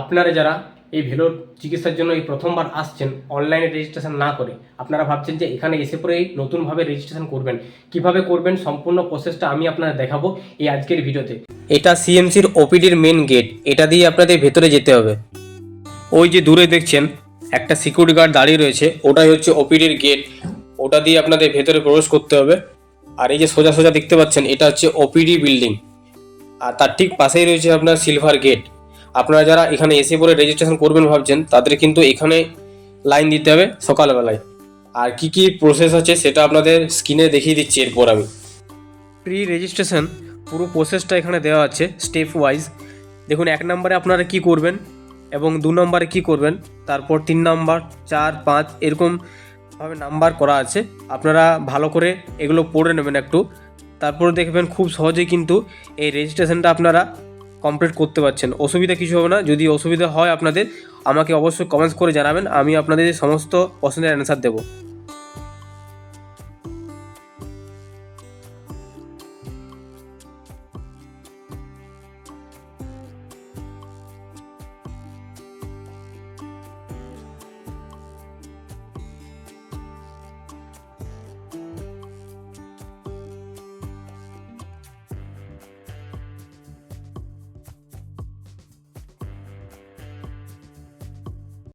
আপনারা যারা এই ভেলোর চিকিৎসার জন্য এই প্রথমবার আসছেন অনলাইনে রেজিস্ট্রেশন না করে, আপনারা ভাবছেন যে এখানে এসে পরেই নতুনভাবে রেজিস্ট্রেশন করবেন। কীভাবে করবেন সম্পূর্ণ প্রসেসটা আমি আপনাদের দেখাবো এই আজকের ভিডিওতে। এটা সিএমসির ওপিডির মেন গেট এটা দিয়ে আপনাদের ভেতরে যেতে হবে। ওই যে দূরে দেখছেন, একটা সিকিউরিটি গার্ড দাঁড়িয়ে রয়েছে, ওটাই হচ্ছে ওপিডির গেট ওটা দিয়ে আপনাদের ভেতরে প্রবেশ করতে হবে। আর এই যে সোজা সোজা দেখতে পাচ্ছেন, এটা হচ্ছে ওপিডি বিল্ডিং আর তার ঠিক পাশেই রয়েছে আপনার সিলভার গেট আপনারা যারা এখানে এসে পরে রেজিস্ট্রেশন করবেন ভাবছেন, তাদের কিন্তু এখানে লাইন দিতে হবে সকালবেলায়। আর কি কি প্রসেস আছে সেটা আপনাদের স্ক্রিনে দেখিয়ে দিচ্ছি এরপর আমি। প্রি রেজিস্ট্রেশন পুরো প্রসেসটা এখানে দেওয়া আছে স্টেপ ওয়াইজ দেখুন, এক নম্বরে আপনারা কি করবেন এবং দু নম্বরে কি করবেন, তারপর তিন নম্বর, চার, পাঁচ, এরকম ভাবে নাম্বার করা আছে। আপনারা ভালো করে এগুলো পড়ে নেবেন একটু। তারপর দেখবেন খুব সহজেই কিন্তু এই রেজিস্ট্রেশনটা আপনারা কমপ্লিট করতে পারছেন। অসুবিধা কিছু হবে না। যদি অসুবিধা হয় আপনাদের, আমাকে অবশ্যই কমেন্টস করে জানাবেন। আমি আপনাদের সমস্ত প্রশ্নের অ্যান্সার দেবো।